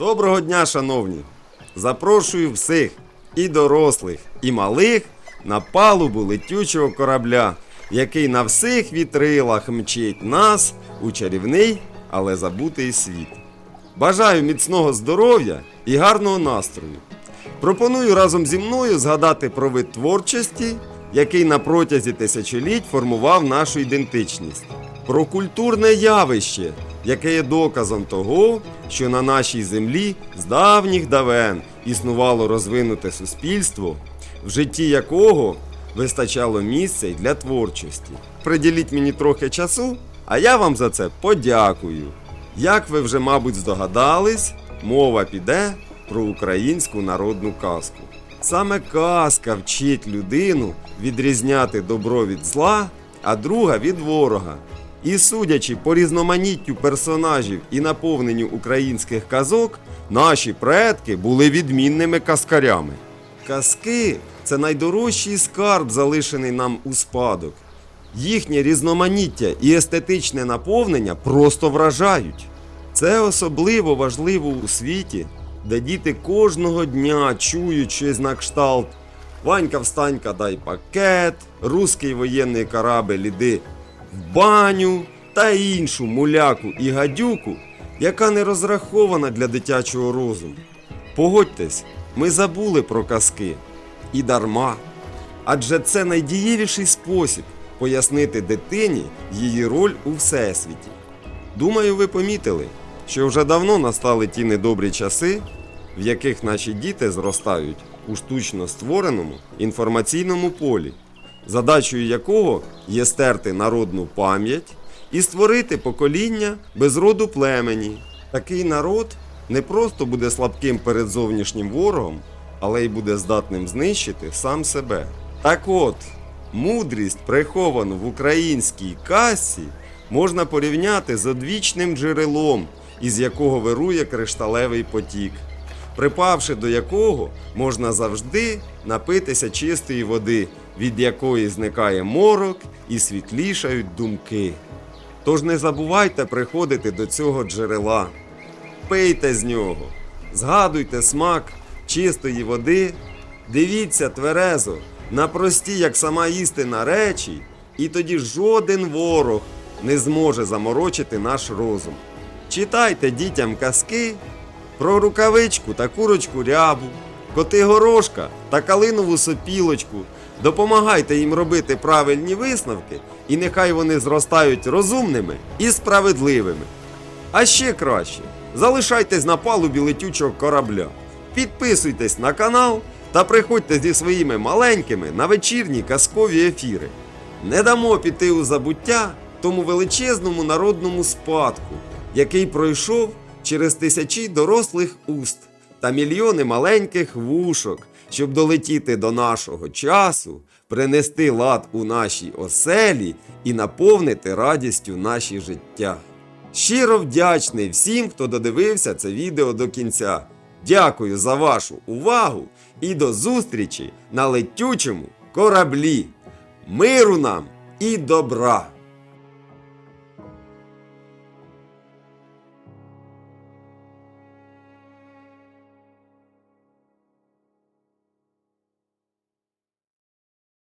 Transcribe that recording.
Доброго дня, шановні! Запрошую всіх і дорослих, і малих на палубу летючого корабля, який на всіх вітрилах мчить нас у чарівний, але забутий світ. Бажаю міцного здоров'я і гарного настрою. Пропоную разом зі мною згадати про вид творчості, який на протязі тисячоліть формував нашу ідентичність, про культурне явище, яке є доказом того, що на нашій землі з давніх давен існувало розвинуте суспільство, в житті якого вистачало місця й для творчості. Приділіть мені трохи часу, а я вам за це подякую. Як ви вже, мабуть, здогадались, мова піде про українську народну казку. Саме казка вчить людину відрізняти добро від зла, а друга від ворога. І судячи по різноманіттю персонажів і наповненню українських казок, наші предки були відмінними казкарями. Казки це найдорожчий скарб, залишений нам у спадок. Їхнє різноманіття і естетичне наповнення просто вражають. Це особливо важливо у світі, де діти кожного дня чують щось на кшталт Ванька встанька дай пакет, руський воєнний корабель іди баню та іншу муляку і гадюку, яка не розрахована для дитячого розуму. Погодьтесь, ми забули про казки. І дарма. Адже це найдієвіший спосіб пояснити дитині її роль у всесвіті. Думаю, ви помітили, що вже давно настали ті недобрі часи, в яких наші діти зростають у штучно створеному інформаційному полі, задачею якого є стерти народну пам'ять і створити покоління без роду племені. Такий народ не просто буде слабким перед зовнішнім ворогом, але й буде здатним знищити сам себе. Так от, мудрість, приховану в українській касі, можна порівняти з одвічним джерелом, із якого вирує кришталевий потік, припавши до якого можна завжди напитися чистої води, від якої зникає морок і світлішають думки. Тож не забувайте приходити до цього джерела, пийте з нього, згадуйте смак чистої води, дивіться тверезо на прості, як сама істина речі, і тоді жоден ворог не зможе заморочити наш розум. Читайте дітям казки про рукавичку та курочку рябу, коти горошка та калинову сопілочку. Допомагайте їм робити правильні висновки, і нехай вони зростають розумними і справедливими. А ще краще, залишайтесь на палубі летючого корабля, підписуйтесь на канал та приходьте зі своїми маленькими на вечірні казкові ефіри. Не дамо піти у забуття тому величезному народному спадку, який пройшов через тисячі дорослих уст та мільйони маленьких вушок, щоб долетіти до нашого часу, принести лад у нашій оселі і наповнити радістю наші життя. Щиро вдячний всім, хто додивився це відео до кінця. Дякую за вашу увагу і до зустрічі на летючому кораблі. Миру нам і добра!